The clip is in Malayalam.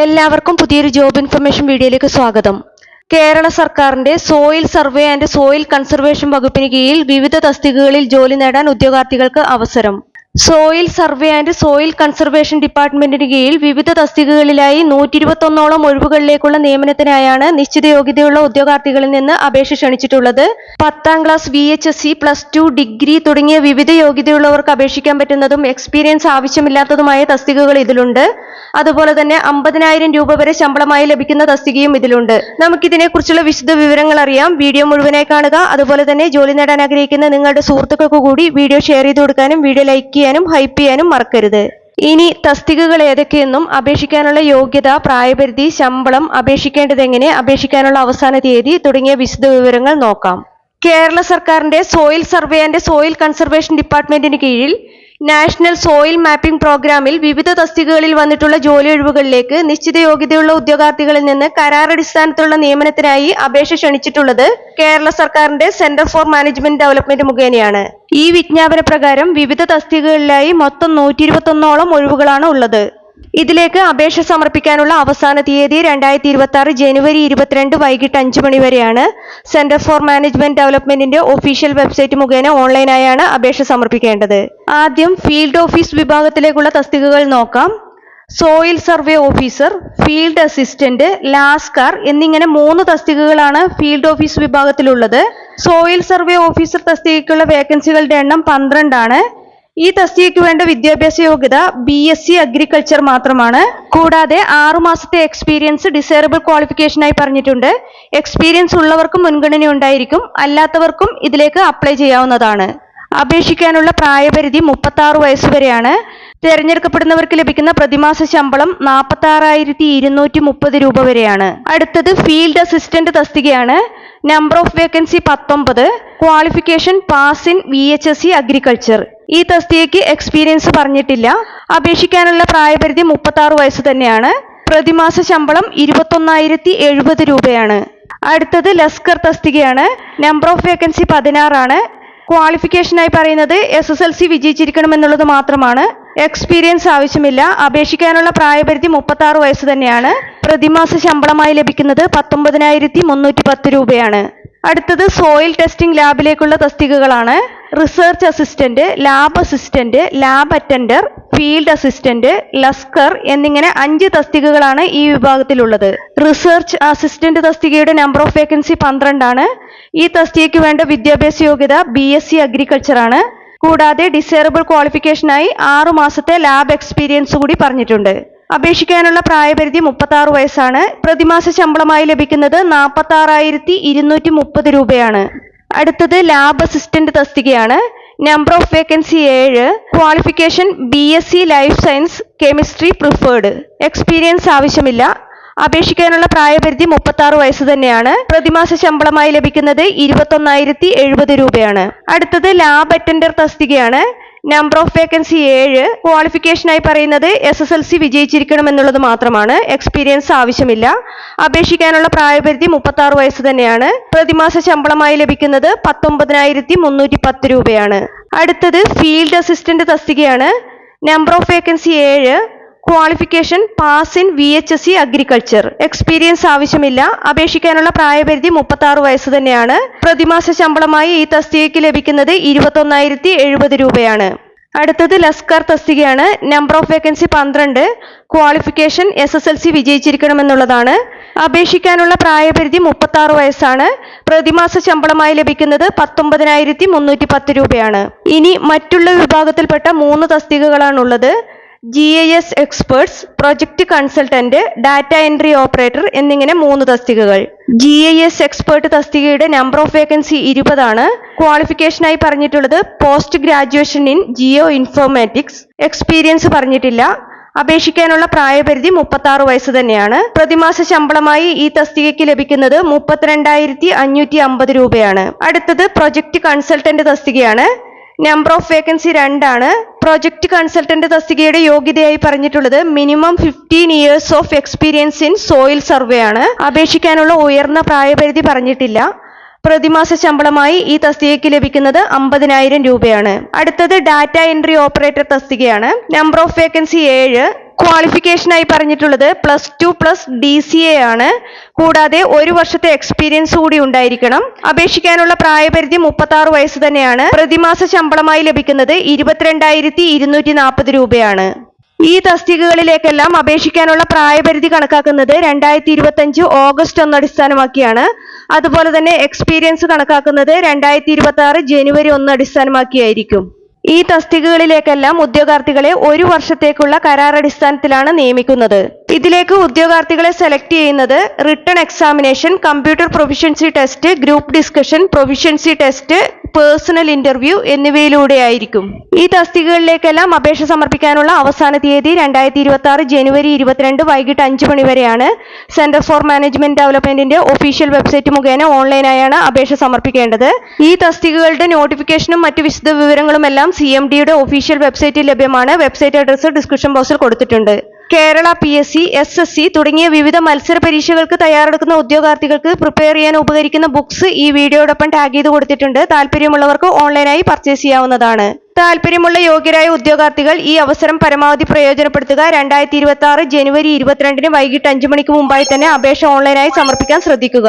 എല്ലാവർക്കും പുതിയൊരു ജോബ് ഇൻഫർമേഷൻ വീഡിയോയിലേക്ക് സ്വാഗതം. കേരള സർക്കാരിന്റെ soil survey and soil conservation വകുപ്പിന് കീഴിൽ വിവിധ തസ്തികകളിൽ ജോലി നേടാൻ ഉദ്യോഗാർത്ഥികൾക്ക് അവസരം. Soil survey and soil conservation ഡിപ്പാർട്ട്മെന്റിന് കീഴിൽ വിവിധ തസ്തികകളിലായി നൂറ്റി ഇരുപത്തൊന്നോളം ഒഴിവുകളിലേക്കുള്ള നിയമനത്തിനായാണ് നിശ്ചിത യോഗ്യതയുള്ള ഉദ്യോഗാർത്ഥികളിൽ നിന്ന് അപേക്ഷ ക്ഷണിച്ചിട്ടുള്ളത്. പത്താം class V H S C plus two degree തുടങ്ങിയ വിവിധ യോഗ്യതയുള്ളവർക്ക് അപേക്ഷിക്കാൻ പറ്റുന്നതും എക്സ്പീരിയൻസ് ആവശ്യമില്ലാത്തതുമായ തസ്തികകൾ ഇതിലുണ്ട്. അതുപോലെ തന്നെ അമ്പതിനായിരം രൂപ വരെ ശമ്പളമായി ലഭിക്കുന്ന തസ്തികയും ഇതിലുണ്ട്. നമുക്കിതിനെക്കുറിച്ചുള്ള വിശദ വിവരങ്ങൾ അറിയാം. വീഡിയോ മുഴുവനായി കാണുക. അതുപോലെ തന്നെ ജോലി നേടാൻ ആഗ്രഹിക്കുന്ന നിങ്ങളുടെ സുഹൃത്തുക്കൾക്ക് കൂടി വീഡിയോ ഷെയർ ചെയ്ത് കൊടുക്കാനും വീഡിയോ ലൈക്ക് ചെയ്യാനും ഹൈപ്പ് ചെയ്യാനും മറക്കരുത്. ഇനി തസ്തികകൾ ഏതൊക്കെയെന്നും അപേക്ഷിക്കാനുള്ള യോഗ്യത പ്രായപരിധി ശമ്പളം അപേക്ഷിക്കേണ്ടതെങ്ങനെ അപേക്ഷിക്കാനുള്ള അവസാന തീയതി തുടങ്ങിയ വിശദ വിവരങ്ങൾ നോക്കാം. കേരള സർക്കാരിന്റെ soil survey and soil conservation ഡിപ്പാർട്ട്മെന്റിന് കീഴിൽ നാഷണൽ സോയിൽ മാപ്പിംഗ് പ്രോഗ്രാമിൽ വിവിധ തസ്തികകളിൽ വന്നിട്ടുള്ള ജോലി ഒഴിവുകളിലേക്ക് നിശ്ചിത യോഗ്യതയുള്ള ഉദ്യോഗാർത്ഥികളിൽ നിന്ന് കരാറടിസ്ഥാനത്തിലുള്ള നിയമനത്തിനായി അപേക്ഷ ക്ഷണിച്ചിട്ടുള്ളത് കേരള സർക്കാരിന്റെ സെന്റർ ഫോർ മാനേജ്മെന്റ് ഡെവലപ്മെന്റ് മുഖേനയാണ്. ഈ വിജ്ഞാപന പ്രകാരം വിവിധ തസ്തികകളിലായി മൊത്തം നൂറ്റി ഇരുപത്തൊന്നോളം ഒഴിവുകളാണ് ഉള്ളത്. ഇതിലേക്ക് അപേക്ഷ സമർപ്പിക്കാനുള്ള അവസാന തീയതി രണ്ടായിരത്തി ഇരുപത്തി ആറ് ജനുവരി ഇരുപത്തിരണ്ട് വൈകിട്ട് അഞ്ച് മണി വരെയാണ്. സെന്റർ ഫോർ മാനേജ്മെന്റ് ഡെവലപ്മെന്റിന്റെ ഒഫീഷ്യൽ വെബ്സൈറ്റ് മുഖേന ഓൺലൈനായാണ് അപേക്ഷ സമർപ്പിക്കേണ്ടത്. ആദ്യം ഫീൽഡ് ഓഫീസ് വിഭാഗത്തിലേക്കുള്ള തസ്തികകൾ നോക്കാം. Soil survey officer field assistant lascar എന്നിങ്ങനെ മൂന്ന് തസ്തികകളാണ് ഫീൽഡ് ഓഫീസ് വിഭാഗത്തിലുള്ളത്. സോയിൽ സർവേ ഓഫീസർ തസ്തികയ്ക്കുള്ള വേക്കൻസികളുടെ എണ്ണം പന്ത്രണ്ടാണ്. ഈ തസ്തികയ്ക്ക് വേണ്ട വിദ്യാഭ്യാസ യോഗ്യത ബി എസ് സി അഗ്രികൾച്ചർ മാത്രമാണ്. കൂടാതെ ആറു മാസത്തെ എക്സ്പീരിയൻസ് ഡിസേറബിൾ ക്വാളിഫിക്കേഷനായി പറഞ്ഞിട്ടുണ്ട്. എക്സ്പീരിയൻസ് ഉള്ളവർക്കും മുൻഗണന ഉണ്ടായിരിക്കും. അല്ലാത്തവർക്കും ഇതിലേക്ക് അപ്ലൈ ചെയ്യാവുന്നതാണ്. അപേക്ഷിക്കാനുള്ള പ്രായപരിധി മുപ്പത്തി ആറ് വയസ്സ് വരെയാണ്. തിരഞ്ഞെടുക്കപ്പെടുന്നവർക്ക് ലഭിക്കുന്ന പ്രതിമാസ ശമ്പളം നാൽപ്പത്തി ഇരുന്നൂറ്റി മുപ്പത് രൂപ വരെയാണ്. അടുത്തത് ഫീൽഡ് അസിസ്റ്റന്റ് തസ്തികയാണ്. നമ്പർ ഓഫ് വേക്കൻസി പത്തൊമ്പത്. Qualification pass in V H S C agriculture. ഈ തസ്തികയ്ക്ക് എക്സ്പീരിയൻസ് പറഞ്ഞിട്ടില്ല. അപേക്ഷിക്കാനുള്ള പ്രായപരിധി മുപ്പത്തി ആറ് വയസ്സ് തന്നെയാണ്. പ്രതിമാസ ശമ്പളം ഇരുപത്തൊന്നായിരത്തി എഴുപത് രൂപയാണ്. അടുത്തത് ലസ്കർ തസ്തികയാണ്. നമ്പർ ഓഫ് വേക്കൻസി പതിനാറാണ്. ക്വാളിഫിക്കേഷനായി പറയുന്നത് എസ് എസ് എൽ സി വിജയിച്ചിരിക്കണം എന്നുള്ളത് മാത്രമാണ്. എക്സ്പീരിയൻസ് ആവശ്യമില്ല. അപേക്ഷിക്കാനുള്ള പ്രായപരിധി മുപ്പത്തി ആറ് വയസ്സ് തന്നെയാണ്. പ്രതിമാസ ശമ്പളമായി ലഭിക്കുന്നത് പത്തൊമ്പതിനായിരത്തി മുന്നൂറ്റി പത്ത് രൂപയാണ്. അടുത്തത് സോയിൽ ടെസ്റ്റിംഗ് ലാബിലേക്കുള്ള തസ്തികകളാണ്. Research assistant lab assistant lab attender field assistant lascar എന്നിങ്ങനെ അഞ്ച് തസ്തികകളാണ് ഈ വിഭാഗത്തിലുള്ളത്. റിസർച്ച് അസിസ്റ്റന്റ് തസ്തികയുടെ നമ്പർ ഓഫ് വേക്കൻസി പന്ത്രണ്ടാണ്. ഈ തസ്തികയ്ക്ക് വേണ്ട വിദ്യാഭ്യാസ യോഗ്യത ബി എസ് സി അഗ്രികൾച്ചർ ആണ്. കൂടാതെ ഡിസേറബിൾ ക്വാളിഫിക്കേഷനായി ആറു മാസത്തെ ലാബ് എക്സ്പീരിയൻസ് കൂടി പറഞ്ഞിട്ടുണ്ട്. അപേക്ഷിക്കാനുള്ള പ്രായപരിധി മുപ്പത്തി ആറ് വയസ്സാണ്. പ്രതിമാസ ശമ്പളമായി ലഭിക്കുന്നത് നാൽപ്പത്തി ആറായിരത്തി ഇരുന്നൂറ്റി മുപ്പത് രൂപയാണ്. അടുത്തത് ലാബ് അസിസ്റ്റന്റ് തസ്തികയാണ്. നമ്പർ ഓഫ് വേക്കൻസി ഏഴ്. Qualification B S C life science chemistry preferred. Experience ആവശ്യമില്ല. അപേക്ഷിക്കാനുള്ള പ്രായപരിധി മുപ്പത്തി വയസ്സ് തന്നെയാണ്. പ്രതിമാസ ശമ്പളമായി ലഭിക്കുന്നത് ഇരുപത്തൊന്നായിരത്തി എഴുപത് രൂപയാണ്. അടുത്തത് ലാബ് അറ്റൻഡർ തസ്തികയാണ്. നമ്പർ ഓഫ് വേക്കൻസി ഏഴ്. ക്വാളിഫിക്കേഷനായി പറയുന്നത് എസ് എസ് എൽ സി വിജയിച്ചിരിക്കണം എന്നുള്ളത് മാത്രമാണ്. എക്സ്പീരിയൻസ് ആവശ്യമില്ല. അപേക്ഷിക്കാനുള്ള പ്രായപരിധി മുപ്പത്തി ആറ് വയസ്സ് തന്നെയാണ്. പ്രതിമാസ ശമ്പളമായി ലഭിക്കുന്നത് പത്തൊമ്പതിനായിരത്തി മുന്നൂറ്റി പത്ത് രൂപയാണ്. അടുത്തത് ഫീൽഡ് അസിസ്റ്റന്റ് തസ്തികയാണ്. നമ്പർ ഓഫ് വേക്കൻസി ഏഴ്. Qualification pass in V H S C agriculture experience ആവശ്യമില്ല. അപേക്ഷിക്കാനുള്ള പ്രായപരിധി മുപ്പത്തി വയസ്സ് തന്നെയാണ്. പ്രതിമാസ ശമ്പളമായി ഈ തസ്തികയ്ക്ക് ലഭിക്കുന്നത് ഇരുപത്തൊന്നായിരത്തി എഴുപത് രൂപയാണ്. അടുത്തത് ലസ്കർ തസ്തികയാണ്. നമ്പർ ഓഫ് വേക്കൻസി പന്ത്രണ്ട്. Qualification S S L C വിജയിച്ചിരിക്കണമെന്നുള്ളതാണ്. അപേക്ഷിക്കാനുള്ള പ്രായപരിധി മുപ്പത്തി ആറ് വയസ്സാണ്. പ്രതിമാസ ശമ്പളമായി ലഭിക്കുന്നത് പത്തൊമ്പതിനായിരത്തി മുന്നൂറ്റി പത്ത് രൂപയാണ്. ഇനി മറ്റുള്ള വിഭാഗത്തിൽപ്പെട്ട മൂന്ന് തസ്തികകളാണുള്ളത്. G I S experts project consultant data entry operator എന്നിങ്ങനെ മൂന്ന് തസ്തികകൾ. ജി ഐ എസ് എക്സ്പേർട്ട് തസ്തികയുടെ നമ്പർ ഓഫ് വേക്കൻസി ഇരുപതാണ്. ക്വാളിഫിക്കേഷനായി പറഞ്ഞിട്ടുള്ളത് post graduation in geoinformatics experience പറഞ്ഞിട്ടില്ല. അപേക്ഷിക്കാനുള്ള പ്രായപരിധി മുപ്പത്തി ആറ് വയസ്സ് തന്നെയാണ്. പ്രതിമാസ ശമ്പളമായി ഈ തസ്തികയ്ക്ക് ലഭിക്കുന്നത് മുപ്പത്തിരണ്ടായിരത്തി അഞ്ഞൂറ്റി അമ്പത് രൂപയാണ്. അടുത്തത് പ്രൊജക്ട് കൺസൾട്ടന്റ് തസ്തികയാണ്. നമ്പർ ഓഫ് വേക്കൻസി രണ്ടാണ്. പ്രൊജക്ട് കൺസൾട്ടന്റ് തസ്തികയുടെ യോഗ്യതയായി പറഞ്ഞിട്ടുള്ളത് minimum fifteen years of experience in soil survey ആണ്. അപേക്ഷിക്കാനുള്ള ഉയർന്ന പ്രായപരിധി പറഞ്ഞിട്ടില്ല. പ്രതിമാസ ശമ്പളമായി ഈ തസ്തികയ്ക്ക് ലഭിക്കുന്നത് അമ്പതിനായിരം രൂപയാണ്. അടുത്തത് ഡാറ്റ എൻട്രി ഓപ്പറേറ്റർ തസ്തികയാണ്. നമ്പർ ഓഫ് വേക്കൻസി ഏഴ് ക്വാളിഫിക്കേഷനായി പറഞ്ഞിട്ടുള്ളത് plus two plus D C A ആണ്. കൂടാതെ ഒരു വർഷത്തെ എക്സ്പീരിയൻസ് കൂടി ഉണ്ടായിരിക്കണം. അപേക്ഷിക്കാനുള്ള പ്രായപരിധി മുപ്പത്തി ആറ് വയസ്സ് തന്നെയാണ്. പ്രതിമാസ ശമ്പളമായി ലഭിക്കുന്നത് ഇരുപത്തിരണ്ടായിരത്തി ഇരുന്നൂറ്റി നാൽപ്പത് രൂപയാണ്. ഈ തസ്തികകളിലേക്കെല്ലാം അപേക്ഷിക്കാനുള്ള പ്രായപരിധി കണക്കാക്കുന്നത് രണ്ടായിരത്തി ഇരുപത്തി അഞ്ച് ഓഗസ്റ്റ് ഒന്ന് അടിസ്ഥാനമാക്കിയാണ്. അതുപോലെ തന്നെ എക്സ്പീരിയൻസ് കണക്കാക്കുന്നത് രണ്ടായിരത്തി ഇരുപത്തി ആറ് ജനുവരി ഒന്ന് അടിസ്ഥാനമാക്കിയായിരിക്കും. ഈ തസ്തികകളിലേക്കെല്ലാം ഉദ്യോഗാർത്ഥികളെ ഒരു വർഷത്തേക്കുള്ള കരാർ അടിസ്ഥാനത്തിലാണ് നിയമിക്കുന്നത്. ഇതിലേക്ക് ഉദ്യോഗാർത്ഥികളെ സെലക്ട് ചെയ്യുന്നത് written examination computer proficiency test group discussion proficiency test personal interview എന്നിവയിലൂടെ ആയിരിക്കും ഈ തസ്തികകളിലേക്കെല്ലാം അപേക്ഷ സമർപ്പിക്കാനുള്ള അവസാന തീയതി രണ്ടായിരത്തി ഇരുപത്തി ആറ് ജനുവരി ഇരുപത്തിരണ്ട് വൈകിട്ട് അഞ്ച് മണി വരെയാണ്. സെന്റർ ഫോർ മാനേജ്മെന്റ് ഡെവലപ്മെന്റിന്റെ ഒഫീഷ്യൽ വെബ്സൈറ്റ് മുഖേന ഓൺലൈനായാണ് അപേക്ഷ സമർപ്പിക്കേണ്ടത്. ഈ തസ്തികകളുടെ നോട്ടിഫിക്കേഷനും മറ്റ് വിശദ വിവരങ്ങളും എല്ലാം സി എം ഡിയുടെ ഒഫീഷ്യൽ വെബ്സൈറ്റിൽ ലഭ്യമാണ് വെബ്സൈറ്റ് അഡ്രസ്സ് ഡിസ്ക്രിപ്ഷൻ ബോക്സിൽ കൊടുത്തിട്ടുണ്ട്. Kerala P S C S S C തുടങ്ങിയ വിവിധ മത്സര പരീക്ഷകൾക്ക് തയ്യാറെടുക്കുന്ന ഉദ്യോഗാർത്ഥികൾക്ക് പ്രിപ്പയർ ചെയ്യാൻ ഉപകരിക്കുന്ന ബുക്സ് ഈ വീഡിയോടൊപ്പം ടാഗ് ചെയ്ത് കൊടുത്തിട്ടുണ്ട്. താല്പര്യമുള്ളവർക്ക് ഓൺലൈനായി പർച്ചേസ് ചെയ്യാവുന്നതാണ്. താല്പര്യമുള്ള യോഗ്യരായ ഉദ്യോഗാർത്ഥികൾ ഈ അവസരം പരമാവധി പ്രയോജനപ്പെടുത്തുക. രണ്ടായിരത്തി ഇരുപത്തി ആറ് ജനുവരി ഇരുപത്തിരണ്ടിന് വൈകിട്ട് അഞ്ചു മണിക്ക് മുമ്പായി തന്നെ അപേക്ഷ ഓൺലൈനായി സമർപ്പിക്കാൻ ശ്രദ്ധിക്കുക.